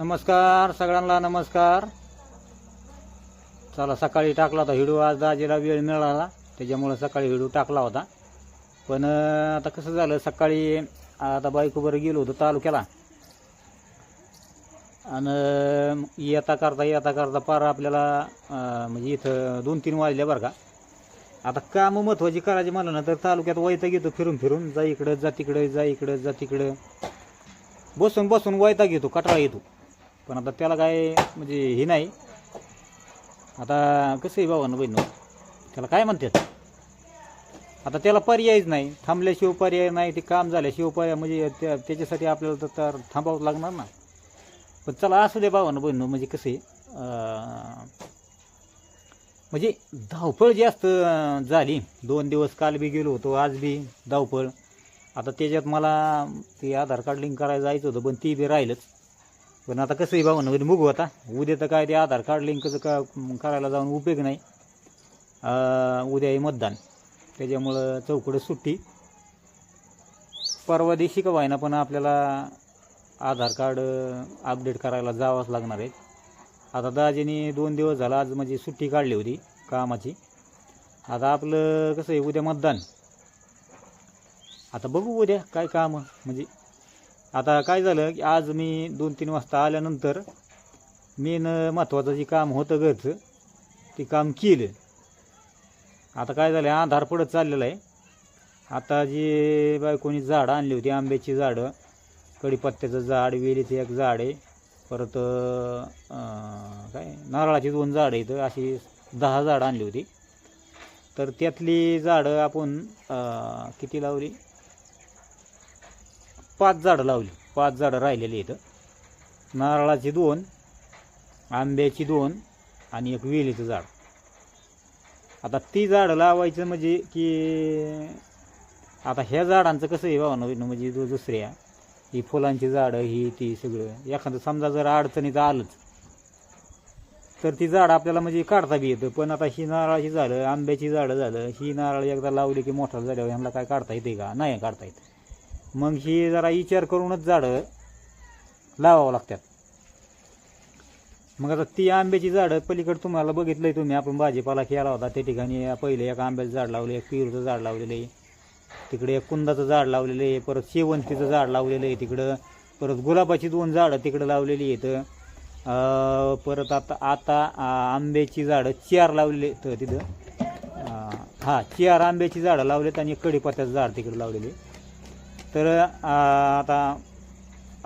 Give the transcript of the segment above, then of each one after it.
नमस्कार सगळ्यांना नमस्कार. चला सकाळी टाकला होता हिडू आज दाजीला वेळ मिळाला त्याच्यामुळं सकाळी हिडू टाकला होता. पण आता कसं झालं सकाळी आता बायकोबर गेलो होतो तालुक्याला. आणि येता करता येता करता पार आपल्याला म्हणजे इथं दोन तीन वाजल्या बरं का. आता कामं महत्त्वाची करायची म्हणलं ना तर तालुक्यात वैता घेतो फिरून फिरून. जा इकडं जा तिकडं जा इकडं जा तिकडं. बसून बसून वैता घेतो कटाळा येतो. पण आता त्याला काय म्हणजे हे नाही. आता कसं आहे भावानं बहिण? त्याला काय म्हणतात? आता त्याला पर्यायच नाही. थांबल्याशिवाय पर्याय नाही. ते काम झाल्याशिवाय पर्याय म्हणजे त्या त्याच्यासाठी आपल्याला तर- तर थांबावं लागणार ना. पण चला असू दे भावानं बहिण म्हणजे कसं आहे म्हणजे धावपळ जास्त झाली. दोन दिवस काल बी गेलो होतो आज बी धावपळ. आता त्याच्यात मला ते आधार कार्ड लिंक करायला जायचं होतं पण ती बी राहिलंच. पण आता कसं आहे म्हणजे बघू आता उद्या तर काय ते आधार कार्ड लिंकचं का करायला जाऊन उपयोग नाही. उद्या आहे मतदान. त्याच्यामुळं चौकडं सुट्टी. परवा दिवशी का व्हायना पण आपल्याला आधार कार्ड अपडेट करायला जावंच लागणार आहे. आता दाजीने दोन दिवस झाला आज म्हणजे सुट्टी काढली होती कामाची. आता आपलं कसं आहे उद्या मतदान. आता बघू उद्या काय काम म्हणजे आता काय झालं की आज मी दोन तीन वाजता आल्यानंतर मेन महत्त्वाचं जे काम होतं घरचं ते काम केलं. आता काय झालं आधार पडत चाललेलं आहे. आता जे बायकोनी झाडं आणली होती आंब्याची झाडं कडीपत्त्याचं झाड वेलीचं एक झाड आहे. परत काय नारळाची दोन झाडं आहेत अशी दहा झाडं आणली होती. तर त्यातली झाडं आपण किती लावली? पाच झाडं लावली. पाच झाडं राहिलेली इथं नारळाची दोन आंब्याची दोन आणि एक वेलीचं झाड. आता ती झाडं लावायचं म्हणजे की आता ह्या झाडांचं कसं आहे भावनं म्हणजे दु- दुसऱ्या ही फुलांची झाडं ही ती सगळं. एखादं समजा जर अडचणीत आलंच तर ती झाडं आपल्याला म्हणजे काढता बी येतं. पण आता ही नारळाची झाडं आंब्याची झाडं झालं ही नारळ एकदा लावली की मोठा झाल्यावर ह्यांना काय काढता येते का? नाही काढता येत. मग ही जरा विचार करूनच झाडं लावावं लागतात. मग आता ती आंब्याची झाडं पलीकडे तुम्हाला बघितलंय तुम्ही. आपण भाजीपाला केला होता. त्या ठिकाणी पहिले एक आंब्याचं झाड लावलं एक पिरूचं झाड लावलेलं. आहे तिकडे एक कुंदाचं झाड लावलेलं आहे परत शेवंतीचं झाड लावलेलं आहे तिकडं. परत गुलाबाची दोन झाडं तिकडं लावलेली आहेत. परत आता आता आंब्याची झाडं चार लावलेली आहेत तिथं. हां चार आंब्याची झाडं लावलेत आणि एक कडीपत्त्याचं झाड तिकडे लावलेले. आहे. तर आता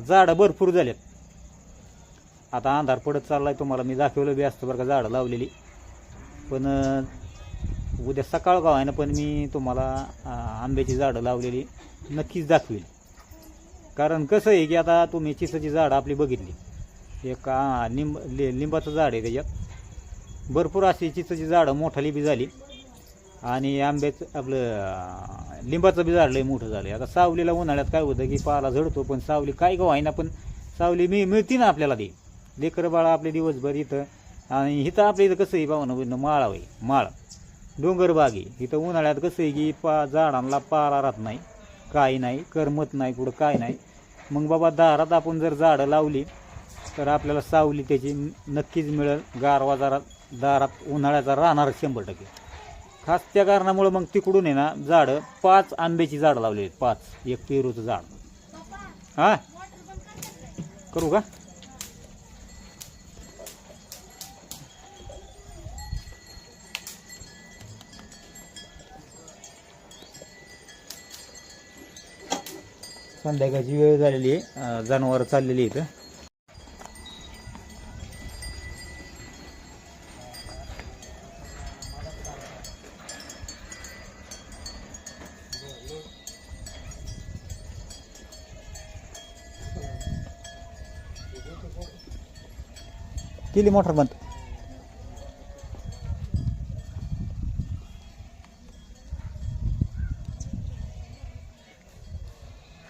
झाडं भरपूर झालेत. आता अंधार पडत चाललाय तुम्हाला मी दाखवलं बी असतं बरं का झाडं लावलेली. पण उद्या सकाळ गाव आहे ना पण मी तुम्हाला आंब्याची झाडं लावलेली नक्कीच दाखवेल. कारण कसं आहे की आता तुम्ही चिसाची झाडं आपली बघितली. एक लिंब लिंबाचं झाड आहे त्याच्यात. भरपूर अशी चिसाची झाडं मोठाली बी झाली. आणि आंब्याचं आपलं लिंबाचं बी झाड लय मोठं झालं आता सावलीला उन्हाळ्यात काय होतं की पाला झडतो पण सावली काय गो आहे ना पण सावली मी मिळते ना आपल्याला ती. लेकरं बाळा आपले दिवसभर इथं आणि इथं आपल्या इथं कसं आहे पाहुणं माळा आहे माळ. डोंगरबागी इथं उन्हाळ्यात कसं आहे की पा झाडांना पाला राहत नाही काही नाही करमत नाही कुठं काय नाही. मग बाबा दारात आपण जर झाडं लावली तर आपल्याला सावली त्याची नक्कीच मिळेल. गारवा जरा दारात उन्हाळ्याचा राहणार शंभर टक्के. खास त्या कारणामुळं मग तिकडून आहे ना झाडं पाच आंब्याची झाडं लावली आहेत. पाच. एक पेरूचं झाड. हा? करू का? संध्याकाळची वेळ झालेली आहे. जनावर चाललेली इथं केली मोटर बंद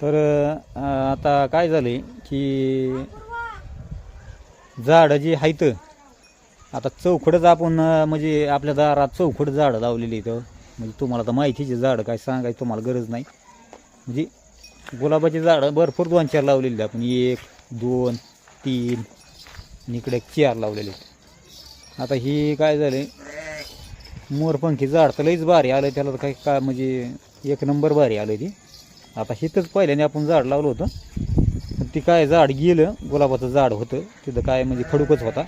तर आता काय झाले की झाडं जी आहेत आता चौखडच आपण म्हणजे आपल्या दारात चौखड झाडं लावलेली इथं हो. म्हणजे तुम्हाला तर माहितीची झाडं काय सांगायची तुम्हाला गरज नाही. म्हणजे गुलाबाची झाडं भरपूर दोन चार लावलेली आहे आपण. एक दोन तीन आणि इकडे एक चार लावलेले. आता ही काय झालं? मोरपंखी झाड तर लईच भारी आलं त्याला तर काही का म्हणजे एक नंबर भारी आलं ती. आता हिथंच पहिल्याने आपण झाड लावलं होतं. पण ती काय झाड गेलं गुलाबाचं झाड होतं. तिथं काय म्हणजे खडूकच होता.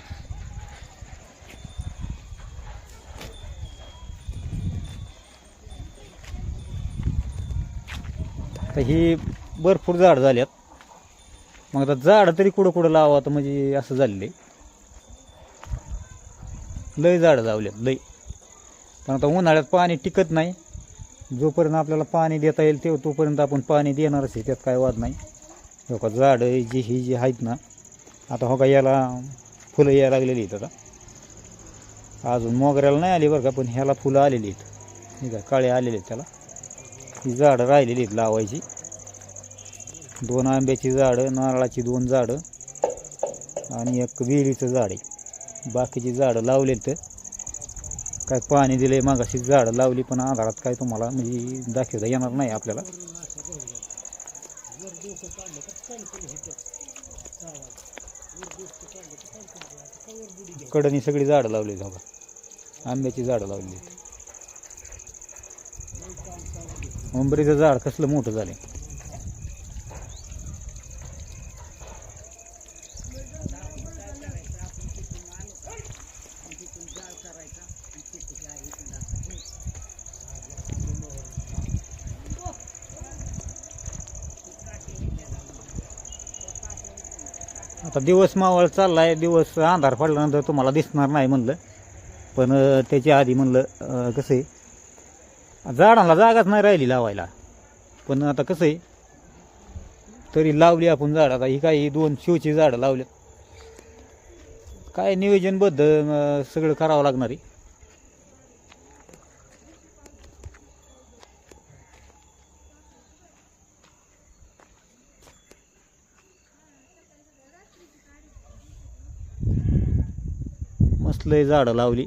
तर ही भरपूर झाड झाल्यात. मग आता झाड तरी कुठं कुठं लावा तर म्हणजे असं झालेलं. आहे लय झाडं लावल्यात लय. पण आता उन्हाळ्यात पाणी टिकत नाही. जोपर्यंत आपल्याला पाणी देता येईल तेव्हा तोपर्यंत आपण पाणी देणारच आहे त्यात काय वाद नाही. हो का झाडं जी ही जी आहेत ना आता हो का याला फुलं यायला लागलेली आहेत आता. अजून मोगऱ्याला नाही आली बरं का पण ह्याला फुलं आलेली आहेत. हे का काळे आलेले आहेत त्याला. ही झाडं राहिलेली आहेत लावायची. दोन आंब्याची झाडं नारळाची दोन झाडं आणि एक विहिरीचं झाड आहे. बाकीची झाडं लावले तर काय पाणी दिले मागाशी झाडं लावली पण आधारात काय तुम्हाला म्हणजे दाखवता येणार नाही आपल्याला. कडनी सगळी झाडं लावली बघा आंब्याची झाडं लावली उंबरीचं झाड कसलं मोठं झालं आता दिवस मावळ चाललाय दिवस अंधार पडल्यानंतर तुम्हाला दिसणार नाही म्हणलं. पण त्याच्या आधी म्हणलं कसं आहे झाडाला जागाच नाही राहिली लावायला. पण आता कसं आहे तरी लावली आपण झाड. आता ही काही दोन शिवची झाडं लावली काय नियोजनबद्ध सगळं करावं लागणार आहे. लय झाडं लावली.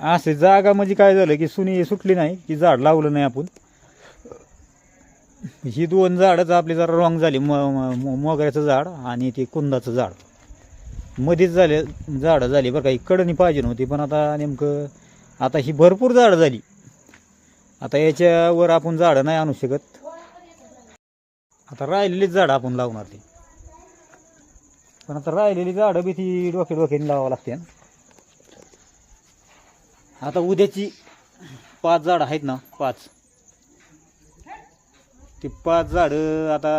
असे जागा म्हणजे काय झालं की सुनी सुटली नाही की झाड लावलं नाही आपण. ही दोन झाडंच आपली जरा रॉंग झाली म म- मोगऱ्याचं झाड आणि ते कुंदाचं झाड. मध्येच झाले झाडं झाली बरं का ही कडणी पाहिजे नव्हती पण आता नेमकं आता ही भरपूर झाडं झाली. आता याच्यावर आपण झाडं नाही आणू शकत. आता राहिलेलीच झाडं आपण लावणार ती. पण आता राहिलेली झाडं बी ती डोके डोक्याने लावावं लागते आता उद्याची पाच झाडं आहेत ना पाच. ती पाच झाडं आता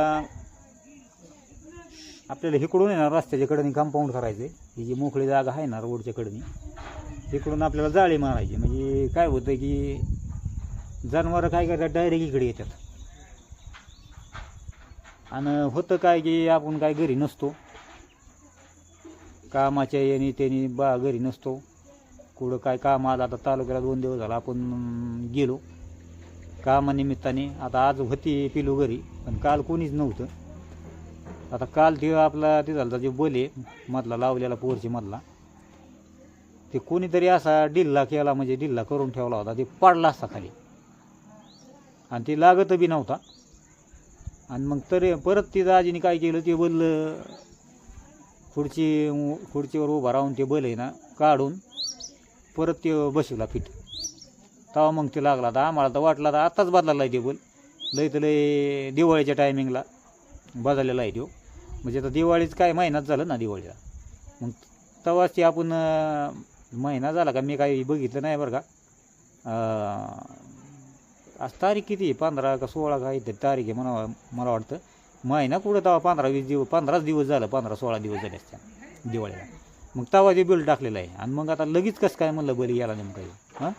आपल्याला इकडून येणार रस्त्याच्या कडेने कंपाऊंड करायचं ही जी मोकळी जागा आहे ना रोडच्या कडेने तिकडून आपल्याला जाळी मारायची. म्हणजे काय होतं की जनावरं काय करतात? डायरेक्ट इकडे येतात. आणि होतं काय की आपण काय घरी नसतो. कामाच्या याने त्याने बा घरी नसतो. कुठं काय काम आलं आता तालुक्याला दोन दिवस झाला आपण गेलो. कामानिमित्ताने आता आज होती पिलो घरी पण काल कोणीच नव्हतं. आता काल ते आपला ते झाला जे बोले मधला लावलेला पोरची मधला. ते कोणीतरी असा डिल्ला केला म्हणजे डिल्ला करून ठेवला होता ते पाडला असता खाली. आणि ते लागत बी नव्हता. आणि मग तरी परत ती दाजीने काय केलं ते बल खुर्ची खुर्चीवर उभा राहून ते बल आहे ना काढून परत ते बसवला फिट. तेव्हा मग ते लागला तर आम्हाला तर वाटला तर आत्ताच बदलायला आहे ते बल. लय तर लय दिवाळीच्या टायमिंगला बदललेला आहे देव म्हणजे आता दिवाळीच काय महिनाच झालं ना दिवाळीला. मग तेव्हाच ते आपण महिना झाला का मी काही बघितलं नाही बरं का. आज तारीख किती? आहे पंधरा का सोळा का इथे तारीख आहे म्हणा मला वाटतं. महिना कुठं तेव्हा पंधरा वीस दिवस पंधराच दिवस झालं पंधरा सोळा दिवस झाले असत्या दिवाळीला. मग तेव्हा ते बिल टाकलेलं आहे. आणि मग आता लगेच कसं काय म्हणलं बरी याला नेमकं हां?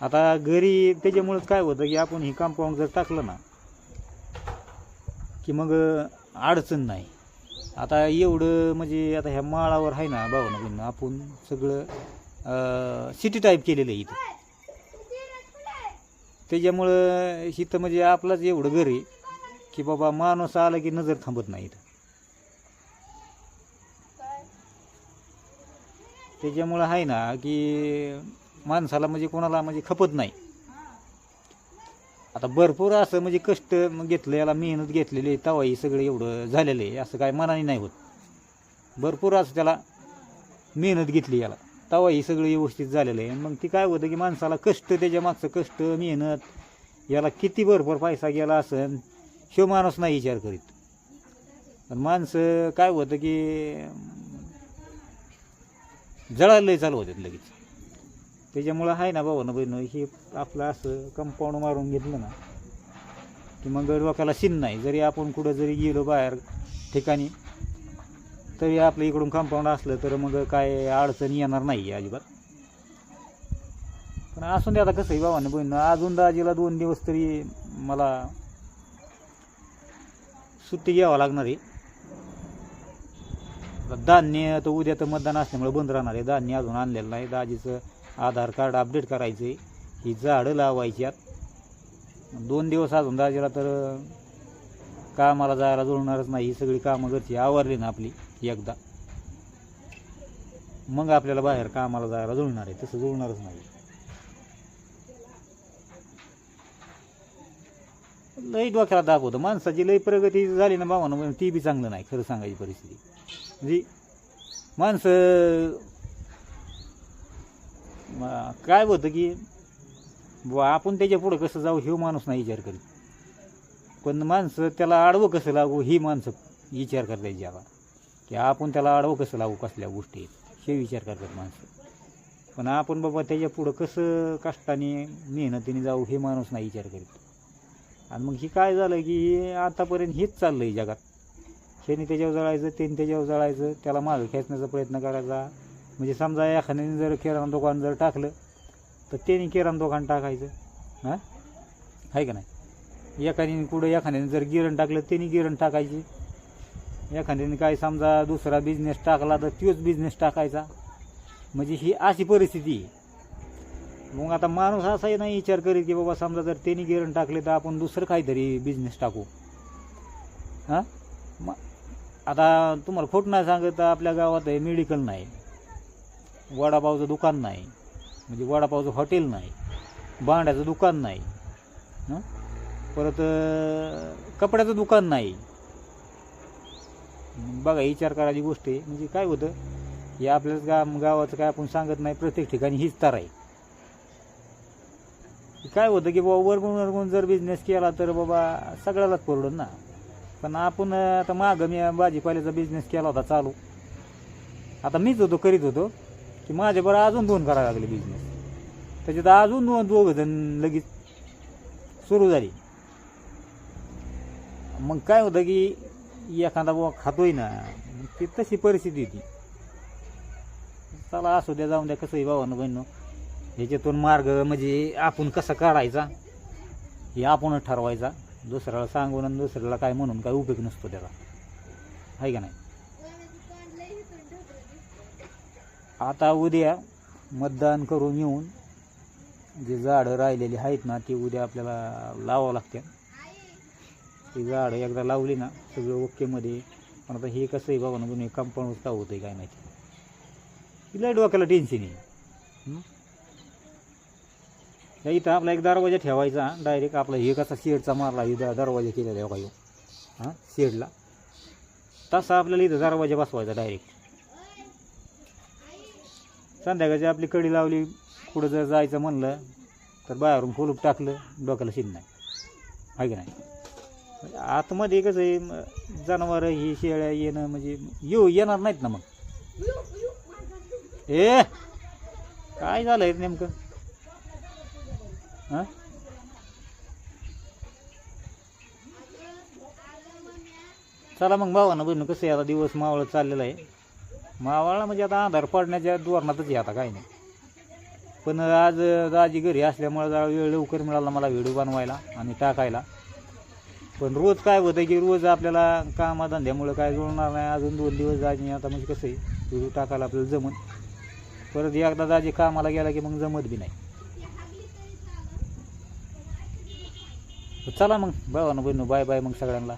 आता घरी त्याच्यामुळंच काय होतं की आपण हे कंपाऊंड जर टाकलं ना की मग अडचण नाही. आता एवढं म्हणजे आता ह्या माळावर आहे ना भावना आपण सगळं सिटी टाईप केलेलं आहे इथं. त्याच्यामुळं इथं म्हणजे आपलंच एवढं घर आहे की बाबा माणूस आला की नजर थांबत नाही इथं. त्याच्यामुळं आहे ना की माणसाला म्हणजे कोणाला म्हणजे खपत नाही. आता भरपूर असं म्हणजे कष्ट घेतलं याला मेहनत घेतलेली आहे, तवा सगळं एवढं झालेलं आहे असं काय मनाने नाही होत. भरपूर असं त्याला मेहनत घेतली याला. तवा ही सगळं व्यवस्थित झालेलं आहे. मग ती काय होतं की माणसाला कष्ट त्याच्या मागचं कष्ट मेहनत याला किती भरपूर पैसा गेला असन शिव माणूस नाही विचार करीत. पण माणसं काय होतं की जळायला चालू होतात लगेच. त्याच्यामुळं आहे ना भाऊ ना बहिण हे आपलं असं कंपाऊंड मारून घेतलं ना की मग डोक्याला शिन नाही. जरी आपण कुठं जरी गेलो बाहेर ठिकाणी तरी आपल्या इकडून कंपाऊंड असलं तर मग काय अडचण येणार नाही अजिबात. पण असून दे आता कसं आहे भावानं बहिण. अजून दाजीला दोन दिवस तरी मला सुट्टी घ्यावं लागणार आहे. धान्य तर उद्या तर मतदान असल्यामुळे बंद राहणार आहे. धान्य अजून आणलेलं नाही. दाजीचं आधार कार्ड अपडेट करायचं आहे ही झाडं लावायची दोन दिवस अजून दाजीला तर कामाला जायला जुळणारच नाही. ही सगळी कामं घरची आवरली ना आपली. एकदा. मग आपल्याला बाहेर कामाला जायला जुळणार आहे. तसं जुळणारच नाही. लई डोक्याला दाब होतं. माणसाची लई प्रगती झाली ना भावानं ती बी चांगलं नाही खरं सांगायची परिस्थिती. म्हणजे माणसं काय होतं की बुवा आपण त्याच्या पुढं कसं जाऊ हे माणूस नाही विचार करीत. पण माणसं त्याला आडवं कसं लागू ही माणसं विचार करता येईल ज्याला. की आपण त्याला आडवं कसं लावू कसल्या गोष्टी हे विचार करतात माणसं. पण आपण बाबा त्याच्या पुढं कसं कष्टाने मेहनतीने जाऊ हे माणूस नाही विचार करीत. आणि मग ही काय झालं की आतापर्यंत हेच चाललं आहे जगात. शेने त्याच्यावर जळायचं त्याने त्याच्यावर जळायचं त्याला मागं खेचण्याचा प्रयत्न करायचा. म्हणजे समजा एखाद्याने जर किराणा दुकान जर टाकलं तर त्याने किराणा दुकान टाकायचं. हां? आहे का नाही? एखाद्याने कुठं एखाद्याने जर गिरण टाकलं त्याने गिरण टाकायची. एखाद्याने काय समजा दुसरा बिझनेस टाकला तर तोच बिझनेस टाकायचा. म्हणजे ही अशी परिस्थिती आहे. मग आता माणूस असाही नाही विचार करीत की बाबा समजा जर त्यांनी गिरण टाकले तर आपण दुसरं काहीतरी बिझनेस टाकू. हां? मग आता तुम्हाला खोट नाही सांगत आपल्या गावात आहे मेडिकल नाही. वडापावचं दुकान नाही. म्हणजे वडापावचं हॉटेल नाही. भांड्याचं दुकान नाही. परत कपड्याचं दुकान नाही. बघा विचार करायची गोष्ट आहे. म्हणजे काय होतं हे आपल्याच गाव गावाचं काय आपण सांगत नाही प्रत्येक ठिकाणी हीच तार आहे. काय होतं की बाबा वरगून वरगून जर बिझनेस केला तर बाबा सगळ्यालाच परवडत ना. पण आपण आता मागं मी भाजीपाल्याचा बिझनेस केला होता चालू. आता मीच होतो करीत होतो की माझ्याबरोबर अजून दोन करायला लागले बिझनेस त्याच्यात अजून दोन दोघं जण लगेच सुरू झाली. मग काय होतं की एखादा बाबा खातोय ना ती तशी परिस्थिती होती. चला असू द्या जाऊन द्या कसंही भावानं बहिणं. ह्याच्यातून मार्ग म्हणजे आपण कसा काढायचा? हे आपणच ठरवायचा. दुसऱ्याला सांगून आणि दुसऱ्याला काय म्हणून काय उपयोग नसतो त्याला आहे का नाही? आता उद्या मतदान करून येऊन जे झाडं राहिलेली आहेत ना ती उद्या आपल्याला लावावं लागते. ती झाडं एकदा लावली ना सगळं ओकेमध्ये पण आता हे कसं आहे बाबा ना तुम्ही कंपाऊंड का होतं आहे काय माहिती. तिला डोक्याला टेन्शन आहे. इथं आपला एक दरवाजा ठेवायचा डायरेक्ट आपला हे कसा शेडचा मारला इथं दरवाजा केलेला आहे काही हां? शेडला. तसा आपल्याला इथं दरवाजा बसवायचा डायरेक्ट संध्याकाळची आपली कडी लावली कुठं जर जायचं म्हणलं तर बाहेरून फुलूप टाकलं डोक्याला शिन नाही. आहे की नाही? म्हणजे आतमध्ये कसं आहे जनावरं ही शेळ्या येणं म्हणजे येऊ येणार नाहीत ना मग. ए काय झालंय आहे नेमकं? हां? चला मग भावा ना बहिण कसं आहे आता दिवस मावळ चाललेला आहे. मावळला म्हणजे आता आधार पडण्याच्या धोरणातच आहे आता काही नाही. पण आज दाजी घरी असल्यामुळे जरा वेळ लवकर मिळाला मला व्हिडिओ बनवायला आणि टाकायला. पण रोज काय होतं की रोज आपल्याला कामाधंद्यामुळं काय जुळणार नाही. अजून दोन दिवस जायचे आता म्हणजे कसं आहे व्हिडिओ टाकायला आपल्याला जमत परत एकदा दाजी कामाला गेला की मग जमत बी नाही. चला मग भावानं बहिणू बाय बाय मग सगळ्यांना.